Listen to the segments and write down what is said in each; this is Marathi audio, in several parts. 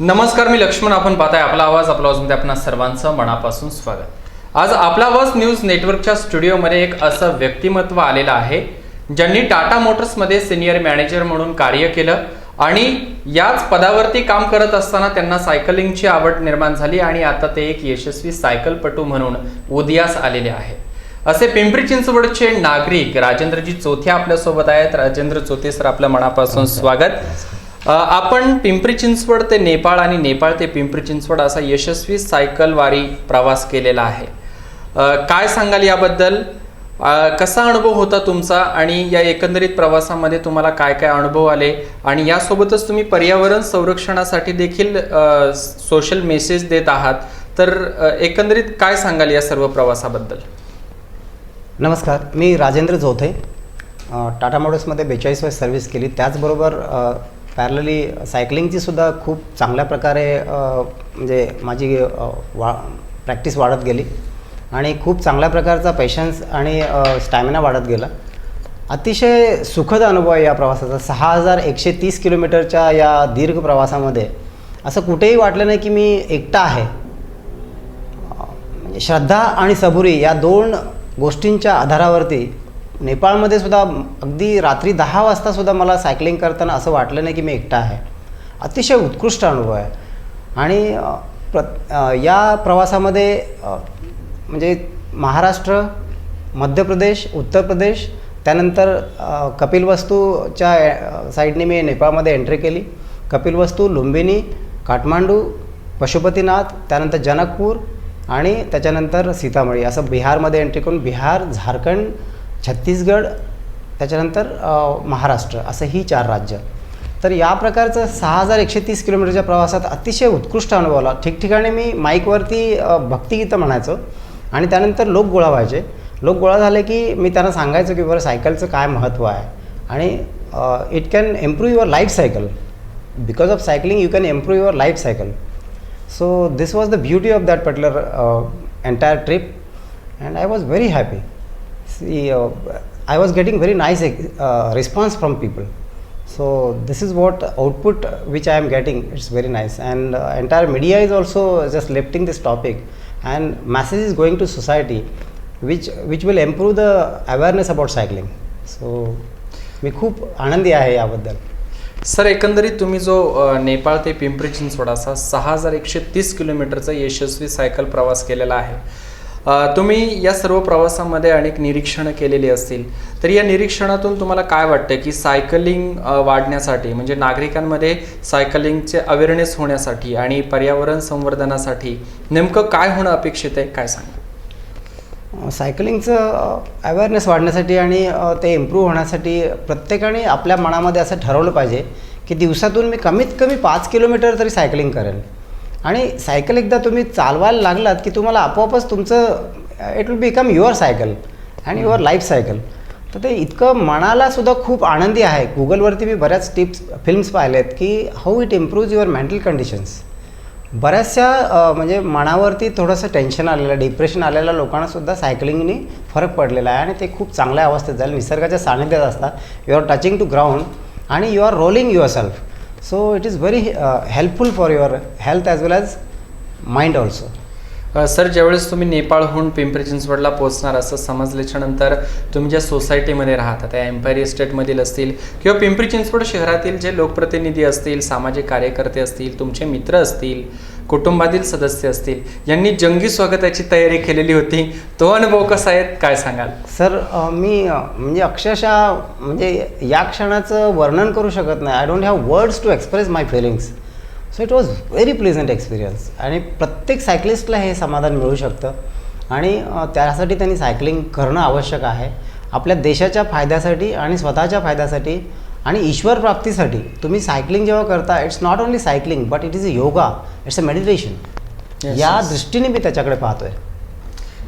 नमस्कार मी लक्ष्मण. आपण पाहताय आपला आवाज आपला आवाजमध्ये आपणा सर्वांचं मनापासून स्वागत. आज आपला आवाज न्यूज नेटवर्कच्या स्टुडिओमध्ये एक असं व्यक्तिमत्व आलेलं आहे ज्यांनी टाटा मोटर्समध्ये सिनियर मॅनेजर म्हणून कार्य केलं आणि याच पदावरती काम करत असताना त्यांना सायकलिंगची आवड निर्माण झाली आणि आता ते एक यशस्वी सायकलपटू म्हणून उदयास आलेले आहे. असे पिंपरी चिंचवडचे नागरिक राजेंद्रजी चोथे आपल्यासोबत आहेत. राजेंद्र चोथे सर आपल्या मनापासून स्वागत. आपण पिंपरी चिंचवड ते नेपाळ आणि नेपाळ ते पिंपरी चिंचवड असा यशस्वी सायकलवारी प्रवास केलेला आहे. काय सांगाल याबद्दल? कसा अनुभव होता तुमचा? आणि या एकंदरीत प्रवासामध्ये तुम्हाला काय काय अनुभव आले? आणि यासोबतच तुम्ही पर्यावरण संरक्षणासाठी देखील सोशल मेसेज देत आहात. तर एकंदरीत काय सांगाल या सर्व प्रवासाबद्दल? नमस्कार. मी राजेंद्र जोथे टाटा मोटर्समध्ये बेचाळीस वर्ष सर्व्हिस केली. त्याचबरोबर पॅरलली सायकलिंगची सुद्धा खूप चांगल्या प्रकारे म्हणजे माझी वा प्रॅक्टिस वाढत गेली. आणि खूप चांगल्या प्रकारचा पेशन्स आणि स्टॅमिना वाढत गेला. अतिशय सुखद अनुभव आहे या प्रवासाचा. सहा हजार एकशे तीस किलोमीटरच्या या दीर्घ प्रवासामध्ये असं कुठेही वाटलं नाही की मी एकटा आहे. म्हणजे श्रद्धा आणि सबुरी या दोन गोष्टींच्या आधारावरती नेपाळमध्ये सुद्धा अगदी रात्री दहा वाजता सुद्धा मला सायकलिंग करताना असं वाटलं नाही की मी एकटा आहे. अतिशय उत्कृष्ट अनुभव आहे. आणि प्र या प्रवासामध्ये म्हणजे महाराष्ट्र मध्य प्रदेश उत्तर प्रदेश त्यानंतर कपिलवस्तूच्या साईडने मी नेपाळमध्ये एंट्री केली. कपिलवस्तू लुंबिनी काठमांडू पशुपतीनाथ त्यानंतर जनकपूर आणि त्याच्यानंतर सीतामढी. असं बिहारमध्ये एंट्री करून बिहार झारखंड छत्तीसगड त्याच्यानंतर महाराष्ट्र असं ही चार राज्य. तर या प्रकारचं सहा हजार एकशे तीस किलोमीटरच्या प्रवासात अतिशय उत्कृष्ट अनुभव आला. ठिकठिकाणी मी माईकवरती भक्तिगीतं म्हणायचो आणि त्यानंतर लोक गोळा व्हायचे. लोक गोळा झाले की मी त्यांना सांगायचो की बरं सायकलचं काय महत्त्व आहे? आणि it can improve your life cycle because of cycling you can improve your life cycle so this was the beauty of that particular entire trip and I was very happy. See, uh, I was getting very nice uh, response from people. So this is what output which I am getting. It's very nice, and uh, entire media is also just lifting this topic, and message is going to society, which which will improve the awareness about cycling. So मी खूप आनंदी आहे याबद्दल सर एकंदरीत तुम्ही जो नेपाळ ते पिंपरी चिंचवड असा सहा हजार एकशे तीस किलोमीटरचा यशस्वी सायकल प्रवास केलेला आहे तुम्ही या सर्व प्रवासामध्ये अनेक निरीक्षणं केलेली असतील. तर या निरीक्षणातून तुम्हाला काय वाटतं की सायकलिंग वाढण्यासाठी म्हणजे नागरिकांमध्ये सायकलिंगचे अवेअरनेस होण्यासाठी आणि पर्यावरण संवर्धनासाठी नेमकं काय होणं अपेक्षित आहे काय सांगा सायकलिंगचं अवेअरनेस वाढण्यासाठी आणि ते इम्प्रूव्ह होण्यासाठी प्रत्येकाने आपल्या मनामध्ये असं ठरवलं पाहिजे की दिवसातून मी कमीत कमी पाच किलोमीटर तरी सायकलिंग करेन आणि सायकल एकदा तुम्ही चालवायला लागलात की तुम्हाला आपोआपच तुमचं it will become your cycle and your life cycle तर ते इतकं मनाला सुद्धा खूप आनंदी आहे. गुगलवरती मी बऱ्याच टिप्स फिल्म्स पाहिलेत की how it improves your mental conditions बऱ्याचशा म्हणजे मनावरती थोडंसं टेन्शन आलेलं डिप्रेशन आलेल्या लोकांना सुद्धा सायकलिंगनी फरक पडलेला आहे आणि ते खूप चांगल्या अवस्थेत जाईल. निसर्गाच्या सानिध्यात असतात. You are touching to ground आणि you are rolling your so it is very helpful for your health as well as mind also sir ज्यावेळेस तुम्ही नेपाळहून पिंपरी चिंचवडला पोहोचणार असं समजल्याच्या नंतर तुम्ही ज्या सोसायटीमध्ये राहता त्या एम्पायर इस्टेटमधील असतील किंवा पिंपरी चिंचवड शहरातील जे लोकप्रतिनिधी असतील सामाजिक कार्यकर्ते असतील तुमचे मित्र असतील कुटुंबातील सदस्य असतील. यांनी जंगी स्वागताची तयारी केलेली होती. तो अनुभव कसा आहे? काय सांगाल? सर मी म्हणजे अक्षरशः म्हणजे या क्षणाचं वर्णन करू शकत नाही. I don't have words to express my feelings so it was very pleasant experience आणि प्रत्येक सायकलिस्टला हे समाधान मिळू शकतं. आणि त्यासाठी त्यांनी सायकलिंग करणं आवश्यक आहे. आपल्या देशाच्या फायद्यासाठी आणि स्वतःच्या फायद्यासाठी आणि ईश्वर प्राप्तीसाठी तुम्ही सायकलिंग जेव्हा करता it's not only cycling but it is a yoga it's a meditation Yes, या yes. दृष्टीने मी त्याच्याकडे पाहतोय.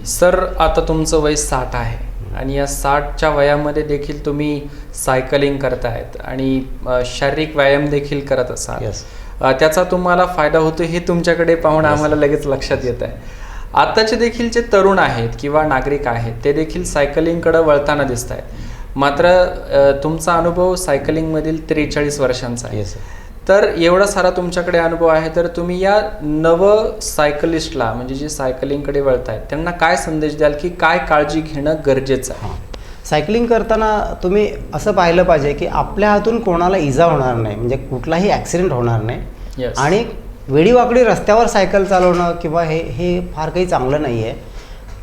सर आता तुमचं वय साठ आहे आणि या साठच्या वयामध्ये देखील तुम्ही सायकलिंग करतायत आणि शारीरिक व्यायाम देखील करत असाल. Yes. त्याचा तुम्हाला फायदा होतो हे तुमच्याकडे पाहून आम्हाला लगेच लक्षात येत आहे आताचे देखील जे तरुण आहेत किंवा नागरिक आहेत ते देखील सायकलिंगकडे वळताना दिसत आहेत मात्र तुमचा अनुभव सायकलिंगमधील त्रेचाळीस वर्षांचा आहे. येस तर एवढा सारा तुमच्याकडे अनुभव आहे तर तुम्ही या नव सायकलिस्टला म्हणजे जे सायकलिंगकडे वळत आहेत त्यांना काय संदेश द्याल की काय काळजी घेणं गरजेचं आहे? सायकलिंग करताना तुम्ही असं पाहिलं पाहिजे की आपल्या हातून कोणाला इजा होणार नाही म्हणजे कुठलाही ॲक्सिडेंट होणार नाही. Yes. आणि वेडीवाकडी रस्त्यावर सायकल चालवणं किंवा हे हे फार काही चांगलं नाही आहे.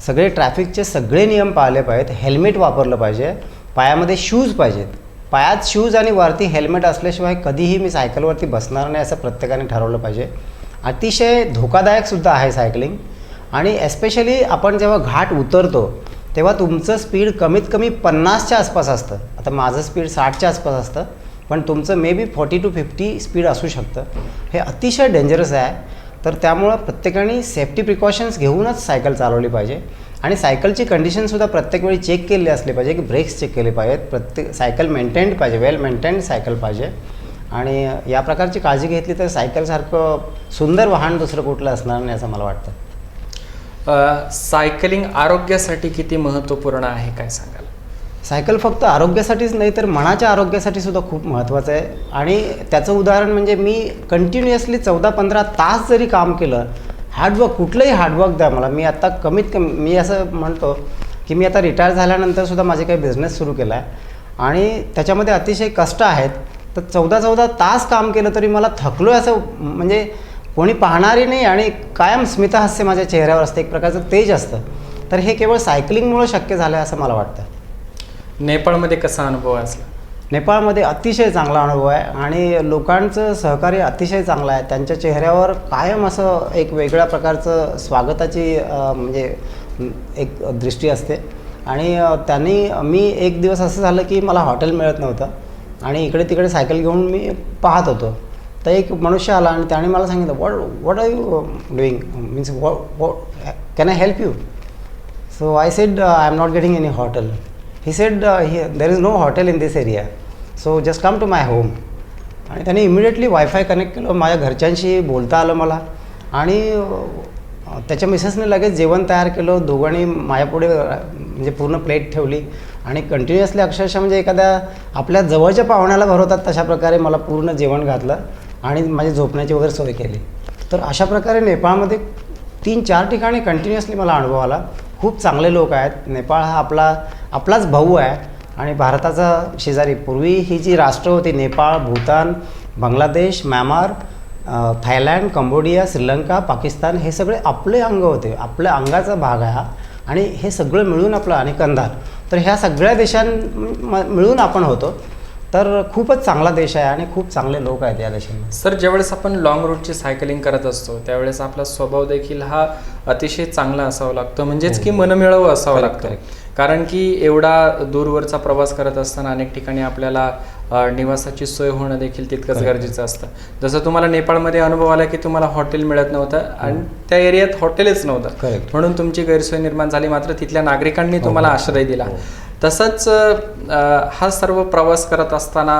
सगळे ट्रॅफिकचे सगळे नियम पाळले पाहिजेत हेल्मेट वापरलं पाहिजे. पायामध्ये शूज पाहिजेत. पायात शूज आणि वरती हेल्मेट असल्याशिवाय कधीही मी सायकलवरती बसणार नाही असं प्रत्येकाने ठरवलं पाहिजे. अतिशय धोकादायकसुद्धा आहे सायकलिंग. आणि एस्पेशली आपण जेव्हा घाट उतरतो तेव्हा तुमचं स्पीड कमीत कमी पन्नासच्या आसपास असतं. आता माझं स्पीड साठच्या आसपास असतं पण तुमचं maybe forty to fifty speed असू शकतं. हे अतिशय डेंजरस आहे. तर त्यामुळं प्रत्येकाने सेफ्टी प्रिकॉशन्स घेऊनच सायकल चालवली पाहिजे. आणि सायकलची कंडिशनसुद्धा प्रत्येक वेळी चेक केली असली पाहिजे की ब्रेक्स चेक केले पाहिजेत. प्रत्येक सायकल मेंटेन्ड पाहिजे वेल मेंटेन्ड सायकल पाहिजे. आणि या प्रकारची काळजी घेतली तर सायकलसारखं सुंदर वाहन दुसरं कुठलं असणार नाही असं मला वाटतं. सायकलिंग आरोग्यासाठी किती महत्त्वपूर्ण आहे काय सांगाल? सायकल फक्त आरोग्यासाठीच नाही तर मनाच्या आरोग्यासाठी सुद्धा खूप महत्त्वाचं आहे. आणि त्याचं उदाहरण म्हणजे मी कंटिन्युअसली चौदा पंधरा तास जरी काम केलं हार्डवर्क कुठलंही हार्डवर्क द्या मला. मी आता कमीत कमी मी असं म्हणतो की मी आता रिटायर झाल्यानंतरसुद्धा माझे काही बिझनेस सुरू केला आहे आणि त्याच्यामध्ये अतिशय कष्ट आहेत. तर चौदा चौदा तास काम केलं तरी मला थकलो आहे असं म्हणजे कोणी पाहणारी नाही आणि कायम स्मितहास्य माझ्या चेहऱ्यावर असतं. एक प्रकारचं तेज असतं. तर हे केवळ सायकलिंगमुळं शक्य झालं आहे असं मला वाटतं. नेपाळमध्ये कसा अनुभव असला नेपाळमध्ये अतिशय चांगला अनुभव आहे आणि लोकांचं सहकार्य अतिशय चांगलं आहे. त्यांच्या चेहऱ्यावर कायम असं एक वेगळ्या प्रकारचं स्वागताची म्हणजे एक दृष्टी असते. आणि त्यांनी मी एक दिवस असं झालं की मला हॉटेल मिळत नव्हतं आणि इकडे तिकडे सायकल घेऊन मी पाहत होतो. तर एक मनुष्य आला आणि त्याने मला सांगितलं what what are you doing means what what can I help you so I said I am not getting any hotel he said there is no hotel in this area so just come to my home आणि त्याने इमिडिएटली वायफाय कनेक्ट केलं. माझ्या घरच्यांशी बोलता आलं मला. आणि त्याच्या मिसेसने लगेच जेवण तयार केलं. दोघांनी माझ्यापुढे म्हणजे पूर्ण प्लेट ठेवली. आणि कंटिन्युअसली अक्षरशः म्हणजे एखाद्या आपल्या जवळच्या पाहुण्याला भरवतात तशा प्रकारे मला पूर्ण जेवण घातलं. आणि माझी झोपण्याची वगैरे सोय केली. तर अशा प्रकारे नेपाळमध्ये तीन चार ठिकाणी कंटिन्युअसली मला अनुभव आला. खूप चांगले लोक आहेत. नेपाळ हा आपला आपलाच भाऊ आहे आणि भारताचा शेजारी. पूर्वी ही जी राष्ट्र होती नेपाळ भूतान बांगलादेश म्यानमार अ, थायलंड कंबोडिया श्रीलंका पाकिस्तान हे सगळे आपले अंग होते. आपल्या अंगाचा भाग आहे हा. आणि हे सगळं मिळून आपलं आणि कंधार. तर ह्या सगळ्या देशां मिळून आपण होतो. तर खूपच चांगला देश आहे आणि खूप चांगले लोक आहेत या देशामध्ये. सर ज्यावेळेस आपण लॉंग रूटची सायकलिंग करत असतो त्यावेळेस आपला स्वभाव देखील हा अतिशय चांगला असावा लागतो. म्हणजेच की मनमिळावू असावा लागतो. कारण की एवढा दूरवरचा प्रवास करत असताना अनेक ठिकाणी आपल्याला निवासाची सोय होणं देखील तितकंच. गरजेचं असतं. जसं तुम्हाला नेपाळमध्ये अनुभव आला की तुम्हाला हॉटेल मिळत नव्हतं आणि त्या एरियात हॉटेलच नव्हतं. म्हणून तुमची गैरसोय निर्माण झाली. मात्र तिथल्या नागरिकांनी हो, तुम्हाला हो, आश्रय दिला. हो. तसंच हा सर्व प्रवास करत असताना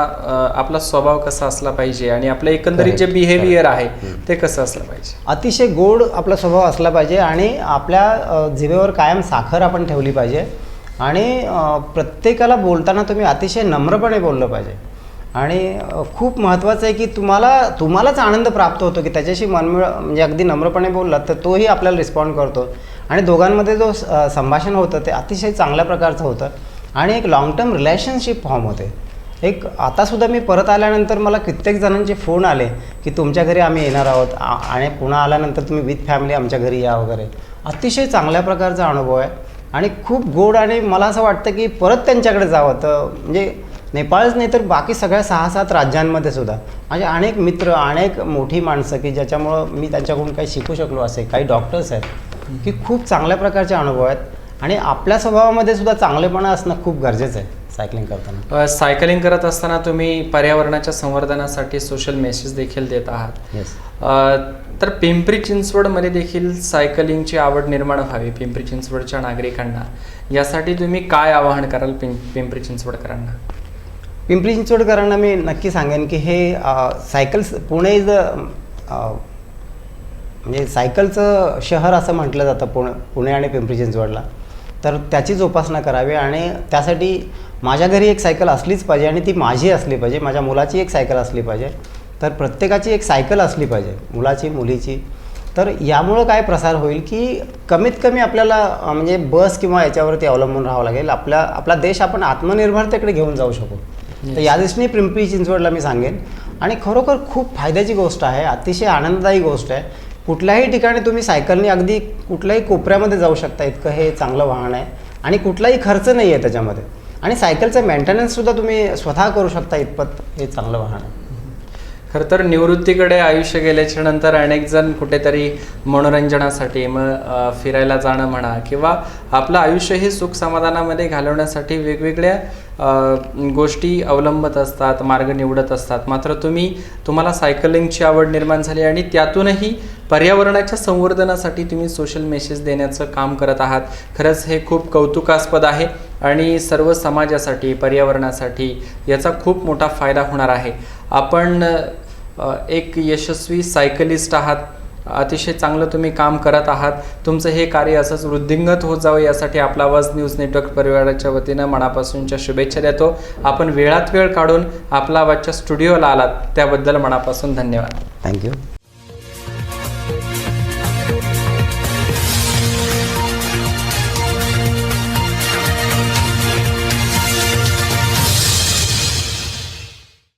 आपला स्वभाव कसा असला पाहिजे आणि आपलं एकंदरीत जे बिहेवियर आहे. ते कसं असलं पाहिजे? अतिशय गोड आपला स्वभाव असला पाहिजे आणि आपल्या अ, जिभेवर कायम साखर आपण ठेवली पाहिजे. आणि प्रत्येकाला बोलताना तुम्ही अतिशय नम्रपणे बोललं पाहिजे. आणि खूप महत्त्वाचं आहे की तुम्हाला तुम्हालाच आनंद प्राप्त होतो की त्याच्याशी मनमिळ म्हणजे अगदी नम्रपणे बोललात तर तोही आपल्याला रिस्पॉन्ड करतो. आणि दोघांमध्ये जो स- संभाषण होतं ते अतिशय चांगल्या प्रकारचं होतं. आणि एक लाँग टर्म रिलेशनशिप फॉर्म होते. एक आतासुद्धा मी परत आल्यानंतर मला कित्येक जणांचे फोन आले की तुमच्या घरी आम्ही येणार आहोत. आणि पुन्हा आल्यानंतर तुम्ही विथ फॅमिली आमच्या घरी या वगैरे. अतिशय चांगल्या प्रकारचा अनुभव आहे. आणि खूप गोड आणि मला असं वाटतं की परत त्यांच्याकडे जावं तर म्हणजे नेपाळच नाही तर बाकी सगळ्या सहा सात राज्यांमध्ये सुद्धा. माझे अनेक मित्र अनेक मोठी माणसं की ज्याच्यामुळं मी त्यांच्याकडून काही शिकू शकलो असे काही डॉक्टर्स आहेत की खूप चांगल्या प्रकारचे अनुभव आहेत. आणि आपल्या स्वभावामध्ये सुद्धा चांगलेपणा असणं खूप गरजेचं आहे. सायकलिंग करताना? सायकलिंग करत असताना तुम्ही पर्यावरणाच्या संवर्धनासाठी सोशल मेसेज देखील देत आहात. येस तर पिंपरी चिंचवडमध्ये देखील सायकलिंगची आवड निर्माण व्हावी पिंपरी चिंचवडच्या नागरिकांना. यासाठी तुम्ही काय आवाहन कराल पिं पिंपरी चिंचवडकरांना? पिंपरी चिंचवडकरांना मी नक्की सांगेन की हे सायकल पुणे इज म्हणजे सायकलचं शहर असं म्हटलं जातं पुणे पुणे आणि पिंपरी चिंचवडला. तर त्याची जोपासना करावी आणि त्यासाठी माझ्या घरी एक सायकल असलीच पाहिजे आणि ती माझी असली पाहिजे माझ्या मुलाची एक सायकल असली पाहिजे. तर प्रत्येकाची एक सायकल असली पाहिजे मुलाची मुलीची. तर यामुळं काय प्रसार होईल की कमीत कमी आपल्याला म्हणजे बस किंवा याच्यावरती अवलंबून राहावं लागेल. आपल्या आपला देश आपण आत्मनिर्भरतेकडे घेऊन जाऊ शकू. तर या दृष्टीने पिंपरी चिंचवडला मी सांगेन. आणि खरोखर खूप फायद्याची गोष्ट आहे अतिशय आनंददायी गोष्ट आहे. कुठल्याही ठिकाणी तुम्ही सायकलने अगदी कुठल्याही कोपऱ्यामध्ये जाऊ शकता. इतकं हे चांगलं वाहन आहे. आणि कुठलाही खर्च नाही आहे त्याच्यामध्ये. आणि सायकलचं मेंटेनन्ससुद्धा तुम्ही स्वतः करू शकता इतपत. हे चांगलं वाहन आहे. खरं तर निवृत्तीकडे आयुष्य गेल्याच्यानंतर अनेक जण कुठेतरी मनोरंजनासाठी मग फिरायला जाणं म्हणा किंवा आपलं आयुष्य हे सुख समाधानामध्ये घालवण्यासाठी वेगवेगळ्या गोष्टी अवलंबत असतात मार्ग निवडत असतात. मात्र तुम्ही तुम्हाला सायकलिंगची आवड निर्माण झाली आणि त्यातूनही पर्यावरणाच्या संवर्धनासाठी तुम्ही सोशल मेसेज देण्याचं काम करत आहात. खरंच हे खूप कौतुकास्पद आहे आणि सर्व समाजासाठी पर्यावरणासाठी याचा खूप मोठा फायदा होणार आहे. आपण एक यशस्वी सायकलिस्ट आहात. अतिशय चांगलं तुम्ही काम करत आहात. तुमचं हे कार्य असंच वृद्धिंगत होत जावं यासाठी आपला आवाज न्यूज नेटवर्क परिवाराच्या वतीनं मनापासूनच्या शुभेच्छा देतो. आपण वेळात वेळ काढून आपला आवाजच्या स्टुडिओला आलात. त्याबद्दल मनापासून धन्यवाद. थँक्यू